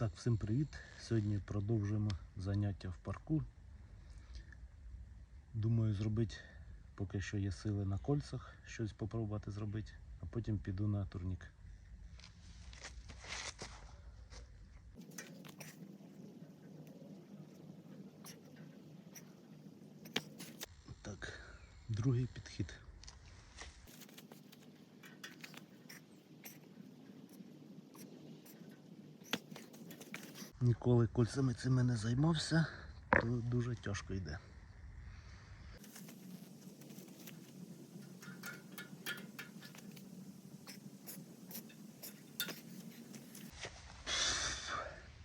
Так, всім привіт. Сьогодні продовжуємо заняття в парку. Думаю зробити, поки що є сили на кольцах, щось попробувати зробити, а потім піду на турнік. Так, другий підхід. Ніколи кольцями цими не займався, то дуже тяжко йде.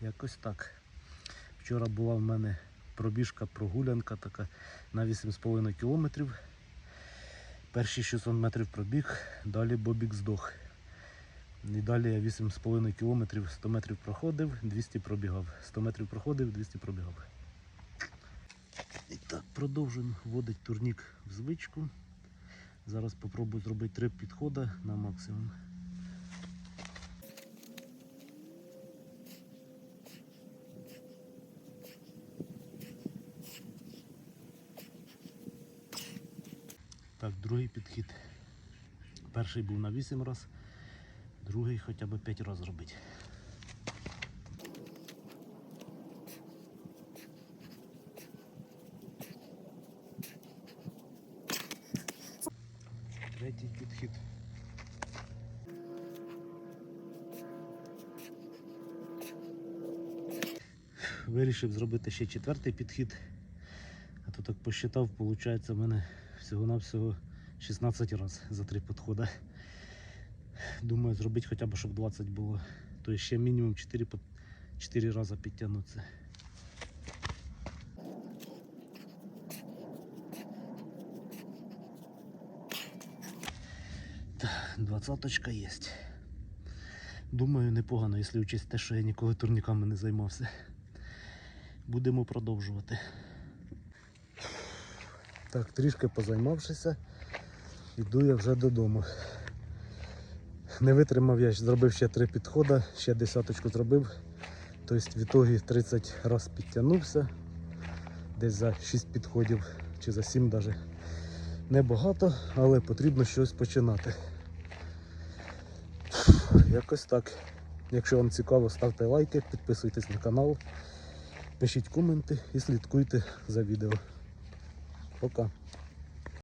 Якось так. Вчора була в мене пробіжка, прогулянка така на 8,5 кілометрів. Перші 600 метрів пробіг, далі Бобік здох. І далі я 8,5 кілометрів, 100 метрів проходив, 200 пробігав. 100 метрів проходив, 200 пробігав. І так, продовжуємо вводити турнік в звичку. Зараз спробую зробити три підходи на максимум. Так, другий підхід. Перший був на 8 разів, другий хоча б 5 разів робити. Третій підхід. Вирішив зробити ще четвертий підхід. А то так посчитав, виходить, в мене всього-навсього 16 разів за три підходи. Думаю, зробити хоча б, щоб 20 було. Тобто ще мінімум 4, 4 рази підтягнутися. Двадцаточка є. Думаю, непогано, якщо учесть те, що я ніколи турніками не займався. Будемо продовжувати. Так, трішки позаймавшися, йду я вже додому. Не витримав я, зробив ще три підходи, ще десяточку зробив. Тобто в ітогі 30 разів підтягнувся. Десь за 6 підходів чи за 7 навіть. Небагато, але потрібно щось починати. Якось так. Якщо вам цікаво, ставте лайки, підписуйтесь на канал, пишіть коменти і слідкуйте за відео. Пока.